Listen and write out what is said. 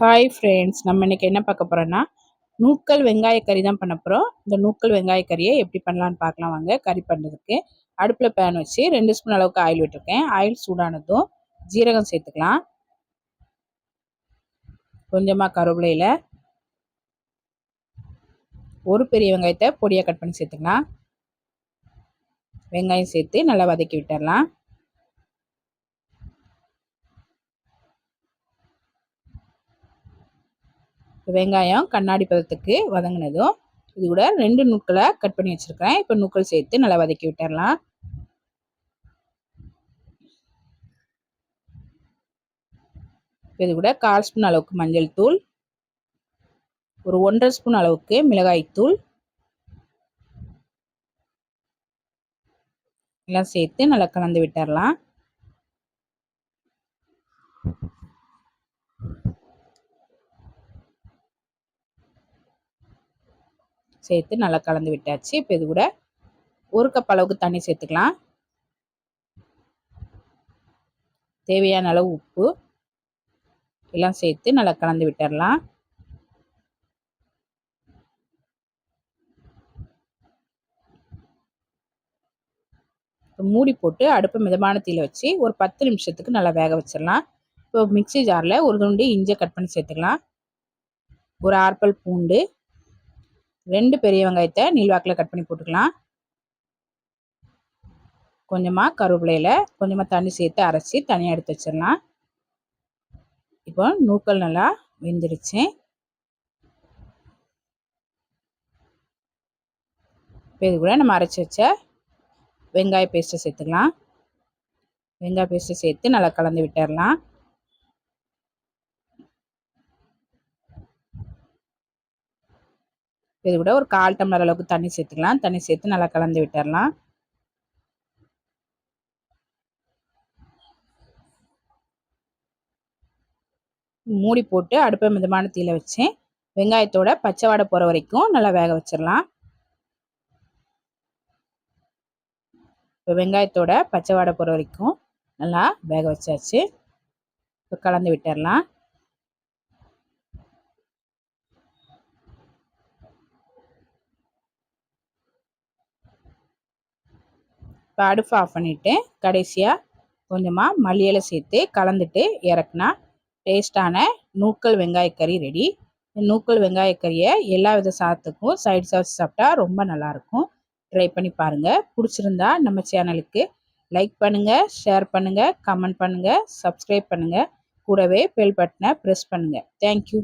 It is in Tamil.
ஹாய் ஃப்ரெண்ட்ஸ் நம்ம இன்றைக்கி என்ன பார்க்க போகிறோன்னா நூக்கல் வெங்காய கறி தான் பண்ண போகிறோம் இந்த நூக்கல் வெங்காய கறியை எப்படி பண்ணலான்னு பார்க்கலாம் வாங்க கறி பண்ணுறதுக்கு. அடுப்பில் பேன் வச்சு ரெண்டு ஸ்பூன் அளவுக்கு ஆயில் விட்டுருக்கேன். ஆயில் சூடானதும் ஜீரகம் சேர்த்துக்கலாம். கொஞ்சமாக கருவேலையில் ஒரு பெரிய வெங்காயத்தை பொடியாக கட் பண்ணி சேர்த்துக்கலாம். வெங்காயம் சேர்த்து நல்லா வதக்கி விட்டுடலாம். வெங்காயம் கண்ணாடி பதத்துக்கு வதங்கினதும் இது கூட ரெண்டு நூக்களை கட் பண்ணி வச்சுருக்கேன் இப்போ நூக்கள் சேர்த்து நல்லா வதக்கி விட்டுடலாம் இது கூட கால் ஸ்பூன் அளவுக்கு மஞ்சள் தூள் ஒரு ஒன்றரை ஸ்பூன் அளவுக்கு மிளகாய் தூள் எல்லாம் சேர்த்து நல்லா கலந்து விட்டுடலாம் சேர்த்து நல்லா கலந்து விட்டாச்சு. இப்போ இது கூட ஒரு கப் அளவுக்கு தண்ணி சேர்த்துக்கலாம். தேவையான அளவு உப்பு எல்லாம் சேர்த்து நல்லா கலந்து விட்டுடலாம் மூடி போட்டு அடுப்பை மிதமான தீயில் வச்சு ஒரு பத்து நிமிஷத்துக்கு நல்லா வேக வச்சிடலாம். இப்போ மிக்சி ஜாரில் ஒரு துண்டு இஞ்சி கட் பண்ணி சேர்த்துக்கலாம். ஒரு ஆர்பல் பூண்டு ரெண்டு பெரிய வெங்காயத்தை நீள்வாக்கில் கட் பண்ணி போட்டுக்கலாம். கொஞ்சமாக கருவேப்பிலையில் கொஞ்சமாக தண்ணி சேர்த்து அரைச்சி தனியாக எடுத்து வச்சிடலாம். இப்போ நூக்கல் நல்லா வெந்துடுச்சு இப்போ இது கூட நம்ம அரைச்சி வச்ச வெங்காய பேஸ்ட்டை சேர்த்துக்கலாம். வெங்காய பேஸ்ட்டை சேர்த்து நல்லா கலந்து விட்டுடலாம். இது கூட ஒரு கால் டம்ளர் அளவுக்கு தண்ணி சேர்த்துக்கலாம். தண்ணி சேர்த்து நல்லா கலந்து விட்டுடலாம் மூடி போட்டு அடுப்பை மிதமான தீயில வச்சு வெங்காயத்தோட பச்சை வாடை போகிற வரைக்கும் நல்லா வேக வச்சிடலாம் இப்போ வெங்காயத்தோட பச்சை வாடை போகிற வரைக்கும் நல்லா வேக வச்சாச்சு. இப்போ கலந்து விட்டுடலாம் இப்போ அடுப்பு ஆஃப் பண்ணிவிட்டு கடைசியாக கொஞ்சமாக மல்லியலை சேர்த்து கலந்துட்டு இறக்குனா டேஸ்டான நூக்கல் வெங்காயக்கறி ரெடி நூக்கல் வெங்காயக்கறியை எல்லா வித சாதத்துக்கும் சைட் சாஸ் சாப்பிட்டா ரொம்ப நல்லாயிருக்கும். ட்ரை பண்ணி பாருங்கள் பிடிச்சிருந்தா நம்ம சேனலுக்கு லைக் பண்ணுங்கள் ஷேர் பண்ணுங்கள் கமெண்ட் பண்ணுங்கள் சப்ஸ்கிரைப் பண்ணுங்கள் கூடவே பெல் பட்டனை ப்ரெஸ் பண்ணுங்கள் தேங்க்யூ